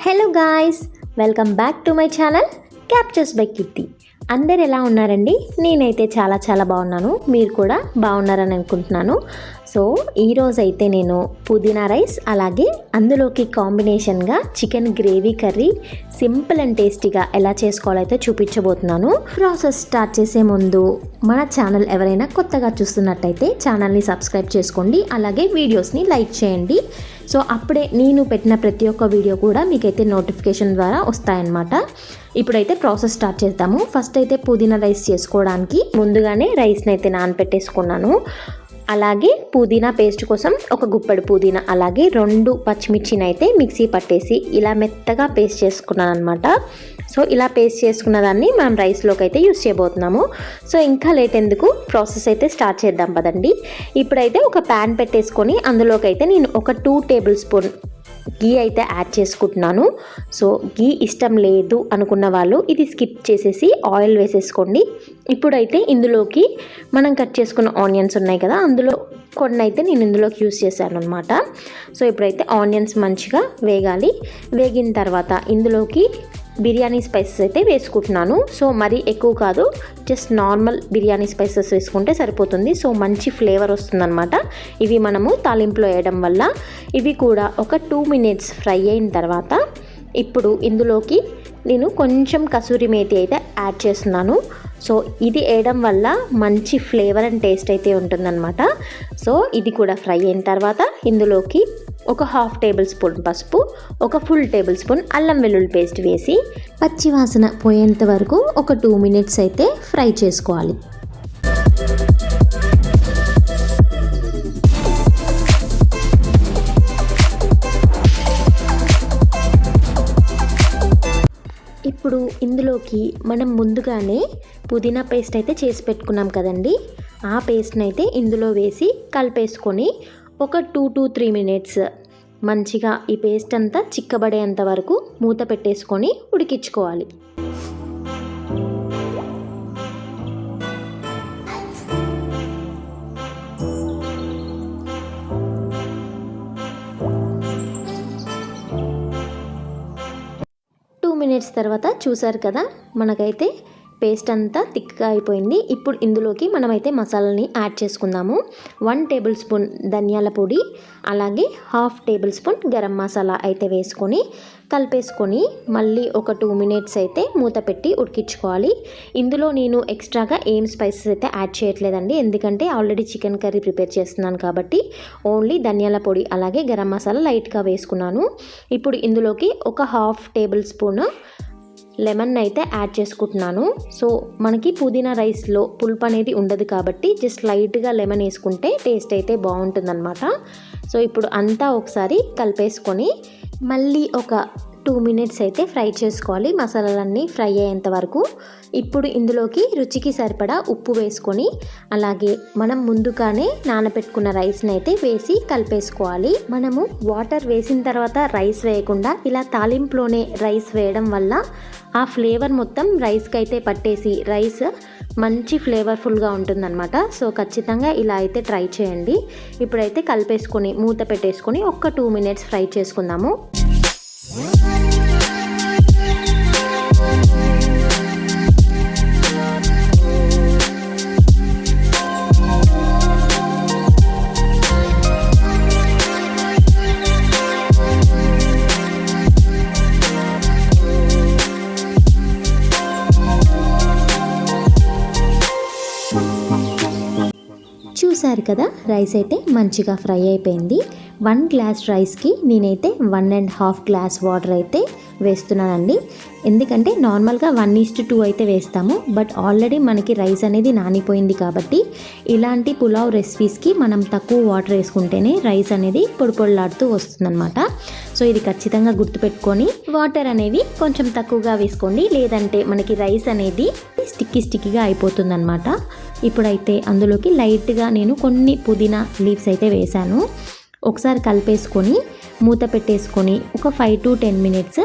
hello guys welcome back to my channel captures by Keerthi అందరు ఎలా ఉన్నారండి? నేనైతే చాలా చాలా బాగున్నాను. మీరు కూడా బాగున్నారని అనుకుంటున్నాను. సో ఈరోజు అయితే నేను పుదీనా రైస్ అలాగే అందులోకి కాంబినేషన్గా chicken gravy curry simple and టేస్టీగా ఎలా చేసుకోవాలో అయితే చూపించబోతున్నాను. ప్రాసెస్ స్టార్ట్ చేసే ముందు మన ఛానల్ ఎవరైనా కొత్తగా చూస్తున్నట్టయితే ఛానల్ని సబ్స్క్రైబ్ చేసుకోండి. అలాగే వీడియోస్ని లైక్ చేయండి. సో అప్పుడే నేను పెట్టిన ప్రతి ఒక్క వీడియో కూడా మీకైతే నోటిఫికేషన్ ద్వారా వస్తాయన్నమాట. ఇప్పుడైతే ప్రాసెస్ స్టార్ట్ చేద్దాము. ఫస్ట్ అయితే పుదీనా రైస్ చేసుకోవడానికి ముందుగానే రైస్ని అయితే నానబెట్టేసుకున్నాను అలాగే పుదీనా పేస్ట్ కోసం ఒక గుప్పెడు పుదీనా అలాగే రెండు పచ్చిమిర్చిని అయితే మిక్సీ పట్టేసి ఇలా మెత్తగా పేస్ట్ చేసుకున్నాను అనమాట సో ఇలా పేస్ట్ చేసుకున్న దాన్ని మనం రైస్లోకి అయితే యూస్ చేయబోతున్నాము. సో ఇంకా లేట్ ఎందుకు? ప్రాసెస్ అయితే స్టార్ట్ చేద్దాం పదండి. ఇప్పుడైతే ఒక ప్యాన్ పెట్టేసుకొని అందులోకి అయితే నేను ఒక టూ టేబుల్ స్పూన్ గీ అయితే యాడ్ చేసుకుంటున్నాను. సో గీ ఇష్టం లేదు అనుకున్న వాళ్ళు ఇది స్కిప్ చేసేసి ఆయిల్ వేసేసుకోండి. ఇప్పుడైతే ఇందులోకి మనం కట్ చేసుకున్న ఆనియన్స్ ఉన్నాయి కదా అందులో కొన్ని అయితే నేను ఇందులోకి యూస్ చేశాను అనమాట సో ఇప్పుడైతే ఆనియన్స్ మంచిగా వేగాలి. వేగిన తర్వాత ఇందులోకి బిర్యానీ స్పైసెస్ అయితే వేసుకుంటున్నాను. సో మరీ ఎక్కువ కాదు జస్ట్ నార్మల్ బిర్యానీ స్పైసెస్ వేసుకుంటే సరిపోతుంది. సో మంచి ఫ్లేవర్ వస్తుందన్నమాట. ఇవి మనము తాలింపులో వేయడం వల్ల ఇవి కూడా ఒక టూ మినిట్స్ ఫ్రై అయిన తర్వాత ఇప్పుడు ఇందులోకి నేను కొంచెం కసూరి మేతి అయితే యాడ్ చేస్తున్నాను. సో ఇది వేయడం వల్ల మంచి ఫ్లేవర్ అండ్ టేస్ట్ అయితే ఉంటుందన్నమాట. సో ఇది కూడా ఫ్రై అయిన తర్వాత ఇందులోకి ఒక హాఫ్ టేబుల్ స్పూన్ పసుపు ఒక ఫుల్ టేబుల్ స్పూన్ అల్లం వెల్లుల్లి పేస్ట్ వేసి పచ్చివాసన పోయేంత వరకు ఒక టూ మినిట్స్ అయితే ఫ్రై చేసుకోవాలి. ఇప్పుడు ఇందులోకి మనం ముందుగానే పుదీనా పేస్ట్ అయితే చేసి పెట్టుకున్నాం కదండి. ఆ పేస్ట్ని అయితే ఇందులో వేసి కలిపేసుకొని ఒక టూ టు త్రీ మినిట్స్ మంచిగా ఈ పేస్ట్ అంతా చిక్కబడేంత వరకు మూత పెట్టేసుకొని ఉడికించుకోవాలి. టూ మినిట్స్ తర్వాత చూసారు కదా మనకైతే పేస్ట్ అంతా థిక్గా అయిపోయింది. ఇప్పుడు ఇందులోకి మనమైతే మసాలాని యాడ్ చేసుకుందాము. వన్ టేబుల్ స్పూన్ ధనియాల పొడి అలాగే half table spoon garam masala అయితే వేసుకొని కలిపేసుకొని మళ్ళీ ఒక టూ మినిట్స్ అయితే మూత పెట్టి ఉడికించుకోవాలి. ఇందులో నేను ఎక్స్ట్రాగా ఏం స్పైసెస్ అయితే యాడ్ చేయట్లేదండి. ఎందుకంటే ఆల్రెడీ చికెన్ కర్రీ ప్రిపేర్ చేస్తున్నాను కాబట్టి ఓన్లీ ధనియాల పొడి అలాగే గరం మసాలా లైట్గా వేసుకున్నాను. ఇప్పుడు ఇందులోకి ఒక హాఫ్ టేబుల్ స్పూన్ లెమన్ అయితే యాడ్ చేసుకుంటున్నాను. సో మనకి పుదీనా రైస్లో పులుపు అనేది ఉండదు కాబట్టి జస్ట్ లైట్గా లెమన్ వేసుకుంటే టేస్ట్ అయితే బాగుంటుందన్నమాట. సో ఇప్పుడు అంతా ఒకసారి కలిపేసుకొని మళ్ళీ ఒక టూ మినిట్స్ అయితే ఫ్రై చేసుకోవాలి. మసాలాలన్నీ ఫ్రై అయ్యేంత వరకు ఇప్పుడు ఇందులోకి రుచికి సరిపడా ఉప్పు వేసుకొని అలాగే మనం ముందుగానే నానబెట్టుకున్న రైస్ని అయితే వేసి కలిపేసుకోవాలి. మనము వాటర్ వేసిన తర్వాత రైస్ వేయకుండా ఇలా తాలింపులోనే రైస్ వేయడం వల్ల ఆ ఫ్లేవర్ మొత్తం రైస్కి అయితే పట్టేసి రైస్ మంచి ఫ్లేవర్ఫుల్గా ఉంటుందన్నమాట. సో ఖచ్చితంగా ఇలా అయితే ట్రై చేయండి. ఇప్పుడైతే కలిపేసుకొని మూత పెట్టేసుకొని ఒక్క టూ మినిట్స్ ఫ్రై చేసుకుందాము. చూసారు కదా రైస్ అయితే మంచిగా ఫ్రై అయిపోయింది. వన్ గ్లాస్ రైస్కి నేనైతే one and half glass water అయితే వేస్తున్నానండి. ఎందుకంటే నార్మల్గా వన్ ఈస్ట్ టూ అయితే వేస్తాము. బట్ ఆల్రెడీ మనకి రైస్ అనేది నానిపోయింది కాబట్టి ఇలాంటి పులావ్ రెసిపీస్కి మనం తక్కువ వాటర్ వేసుకుంటేనే రైస్ అనేది పొడిపొడలాడుతూ వస్తుందన్నమాట. సో ఇది ఖచ్చితంగా గుర్తుపెట్టుకొని వాటర్ అనేవి కొంచెం తక్కువగా వేసుకోండి. లేదంటే మనకి రైస్ అనేది స్టిక్కీ స్టిక్కీగా అయిపోతుందన్నమాట. ఇప్పుడైతే అందులోకి లైట్గా నేను కొన్ని పుదీనా లీవ్స్ అయితే వేశాను. ఒకసారి కలిపేసుకొని మూత పెట్టేసుకొని ఒక ఫైవ్ టు టెన్ మినిట్స్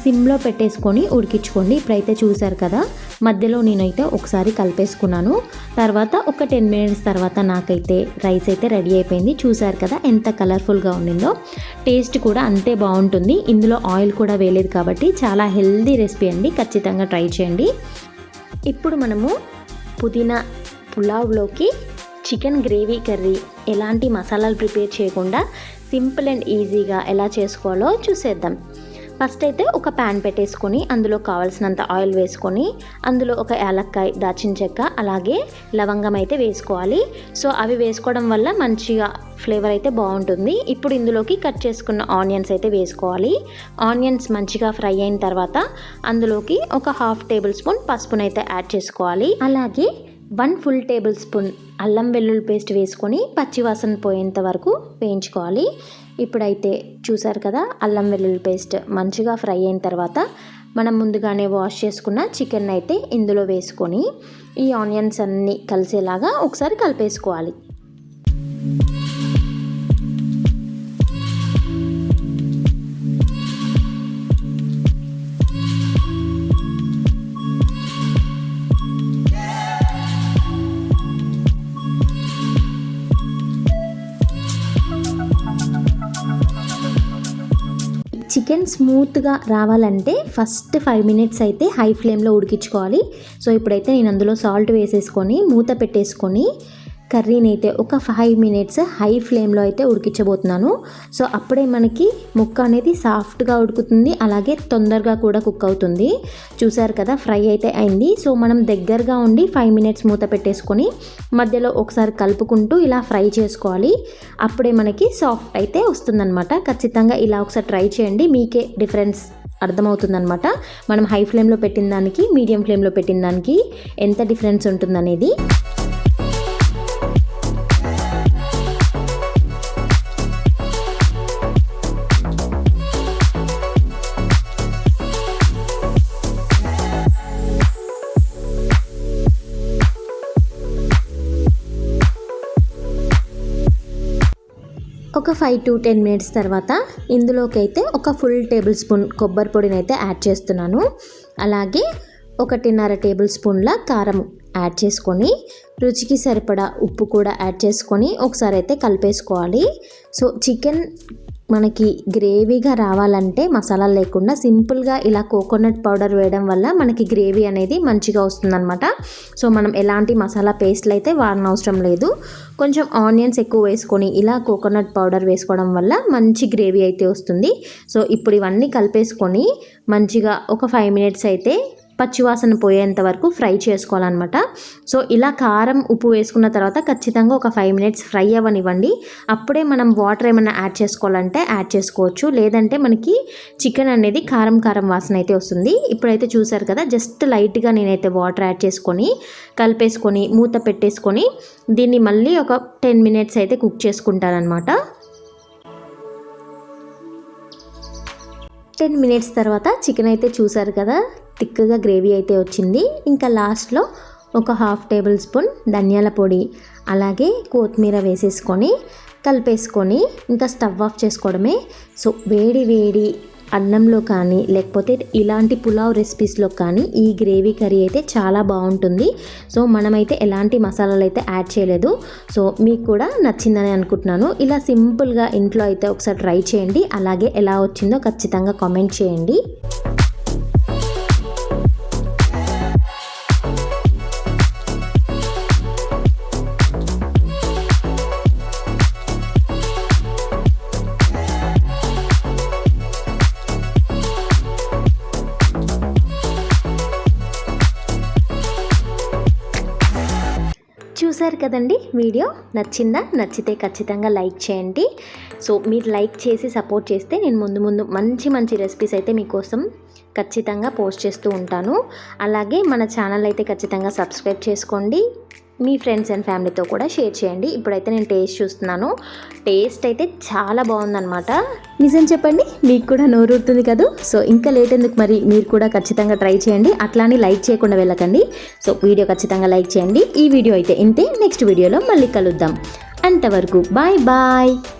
సిమ్లో పెట్టేసుకొని ఉడికించుకోండి. ఇప్పుడైతే చూసారు కదా మధ్యలో నేనైతే ఒకసారి కలిపేసుకున్నాను. తర్వాత ఒక టెన్ మినిట్స్ తర్వాత నాకైతే రైస్ అయితే రెడీ అయిపోయింది. చూసారు కదా ఎంత కలర్ఫుల్గా ఉండిందో. టేస్ట్ కూడా అంతే బాగుంటుంది. ఇందులో ఆయిల్ కూడా వేయలేదు కాబట్టి చాలా హెల్దీ రెసిపీ అండి. ఖచ్చితంగా ట్రై చేయండి. ఇప్పుడు మనము పుదీనా పులావ్లోకి చికెన్ గ్రేవీ కర్రీ ఎలాంటి మసాలాలు ప్రిపేర్ చేయకుండా సింపుల్ అండ్ ఈజీగా ఎలా చేసుకోవాలో చూసేద్దాం. ఫస్ట్ అయితే ఒక ప్యాన్ పెట్టేసుకొని అందులో కావాల్సినంత ఆయిల్ వేసుకొని అందులో ఒక యాలక్కాయ దాచిన చెక్క అలాగే లవంగం అయితే వేసుకోవాలి. సో అవి వేసుకోవడం వల్ల మంచిగా ఫ్లేవర్ అయితే బాగుంటుంది. ఇప్పుడు ఇందులోకి కట్ చేసుకున్న ఆనియన్స్ అయితే వేసుకోవాలి. ఆనియన్స్ మంచిగా ఫ్రై అయిన తర్వాత అందులోకి ఒక హాఫ్ టేబుల్ స్పూన్ పసుపునైతే యాడ్ చేసుకోవాలి. అలాగే వన్ ఫుల్ టేబుల్ స్పూన్ అల్లం వెల్లుల్లి పేస్ట్ వేసుకొని పచ్చివాసన పోయేంత వరకు వేయించుకోవాలి. ఇప్పుడైతే చూసారు కదా అల్లం వెల్లుల్లి పేస్ట్ మంచిగా ఫ్రై అయిన తర్వాత మనం ముందుగానే వాష్ చేసుకున్న చికెన్ అయితే ఇందులో వేసుకొని ఈ ఆనియన్స్ అన్నీ కలిసేలాగా ఒకసారి కలిపేసుకోవాలి. స్మూత్గా రావాలంటే ఫస్ట్ ఫైవ్ మినిట్స్ అయితే హై ఫ్లేమ్లో ఉడికించుకోవాలి. సో ఇప్పుడైతే నేను అందులో సాల్ట్ వేసేసుకొని మూత పెట్టేసుకొని కర్రీని అయితే ఒక ఫైవ్ మినిట్స్ హై ఫ్లేమ్లో అయితే ఉడికించబోతున్నాను. సో అప్పుడే మనకి ముక్క అనేది సాఫ్ట్గా ఉడుకుతుంది అలాగే తొందరగా కూడా కుక్ అవుతుంది. చూసారు కదా ఫ్రై అయితే అయింది. సో మనం దగ్గరగా ఉండి ఫైవ్ మినిట్స్ మూత పెట్టేసుకొని మధ్యలో ఒకసారి కలుపుకుంటూ ఇలా ఫ్రై చేసుకోవాలి. అప్పుడే మనకి సాఫ్ట్ అయితే వస్తుందన్నమాట. ఖచ్చితంగా ఇలా ఒకసారి ట్రై చేయండి మీకే డిఫరెన్స్ అర్థమవుతుందనమాట మనం హై ఫ్లేమ్లో పెట్టిన దానికి మీడియం ఫ్లేమ్లో పెట్టిన దానికి ఎంత డిఫరెన్స్ ఉంటుందనేది. ఒక ఫైవ్ టు టెన్ మినిట్స్ తర్వాత ఇందులోకి అయితే ఒక ఫుల్ టేబుల్ స్పూన్ కొబ్బరి పొడిని అయితే యాడ్ చేస్తున్నాను. అలాగే ఒకటిన్నర టేబుల్ స్పూన్ల కారం యాడ్ చేసుకొని రుచికి సరిపడా ఉప్పు కూడా యాడ్ చేసుకొని ఒకసారి అయితే కలిపేసుకోవాలి. సో చికెన్ మనకి గ్రేవీగా రావాలంటే మసాలా లేకుండా సింపుల్గా ఇలా కోకోనట్ పౌడర్ వేయడం వల్ల మనకి గ్రేవీ అనేది మంచిగా వస్తుందన్నమాట. సో మనం ఎలాంటి మసాలా పేస్ట్లు అయితే వాడనవసరం లేదు. కొంచెం ఆనియన్స్ ఎక్కువ వేసుకొని ఇలా కోకోనట్ పౌడర్ వేసుకోవడం వల్ల మంచి గ్రేవీ అయితే వస్తుంది. సో ఇప్పుడు ఇవన్నీ కలిపేసుకొని మంచిగా ఒక ఫైవ్ మినిట్స్ అయితే పచ్చివాసన పోయేంత వరకు ఫ్రై చేసుకోవాలన్నమాట. సో ఇలా కారం ఉప్పు వేసుకున్న తర్వాత ఖచ్చితంగా ఒక ఫైవ్ మినిట్స్ ఫ్రై అవ్వనివ్వండి. అప్పుడే మనం వాటర్ ఏమైనా యాడ్ చేసుకోవాలంటే యాడ్ చేసుకోవచ్చు. లేదంటే మనకి చికెన్ అనేది కారం కారం వాసన అయితే వస్తుంది. ఇప్పుడైతే చూసారు కదా జస్ట్ లైట్గా నేనైతే వాటర్ యాడ్ చేసుకొని కలిపేసుకొని మూత పెట్టేసుకొని దీన్ని మళ్ళీ ఒక టెన్ మినిట్స్ అయితే కుక్ చేసుకుంటానమాట టెన్ మినిట్స్ తర్వాత చికెన్ అయితే చూసారు కదా? థిక్గా గ్రేవీ అయితే వచ్చింది. ఇంకా లాస్ట్లో ఒక హాఫ్ టేబుల్ స్పూన్ ధనియాల పొడి అలాగే కొత్తిమీర వేసేసుకొని కలిపేసుకొని ఇంకా స్టవ్ ఆఫ్ చేసుకోవడమే. సో వేడి వేడి అన్నంలో కానీ లేకపోతే ఇలాంటి పులావ్ రెసిపీస్లో కానీ ఈ గ్రేవీ కర్రీ అయితే చాలా బాగుంటుంది. సో మనమైతే ఎలాంటి మసాలాలు అయితే యాడ్ చేయలేదు. సో మీకు కూడా నచ్చిందని అనుకుంటున్నాను. ఇలా సింపుల్గా ఇంట్లో అయితే ఒకసారి ట్రై చేయండి. అలాగే ఎలా వచ్చిందో ఖచ్చితంగా కామెంట్ చేయండి. చూసారు కదండి వీడియో? నచ్చిందా? నచ్చితే ఖచ్చితంగా లైక్ చేయండి. సో మీరు లైక్ చేసి సపోర్ట్ చేస్తే నేను ముందు ముందు మంచి మంచి రెసిపీస్ అయితే మీకోసం ఖచ్చితంగా పోస్ట్ చేస్తూ ఉంటాను. అలాగే మన ఛానల్ అయితే ఖచ్చితంగా సబ్స్క్రైబ్ చేసుకోండి. మీ ఫ్రెండ్స్ అండ్ ఫ్యామిలీతో కూడా షేర్ చేయండి. ఇప్పుడైతే నేను టేస్ట్ చూస్తున్నాను. టేస్ట్ అయితే చాలా బాగుందన్నమాట. నిజం చెప్పండి మీకు కూడా నోరూరుతుంది కదా? సో ఇంకా లేట్ ఎందుకు మరి? మీరు కూడా ఖచ్చితంగా ట్రై చేయండి. అట్లానే లైక్ చేయకుండా వెళ్ళకండి. సో వీడియో ఖచ్చితంగా లైక్ చేయండి. ఈ వీడియో అయితే ఇంతే. నెక్స్ట్ వీడియోలో మళ్ళీ కలుద్దాం. అంతవరకు బాయ్ బాయ్.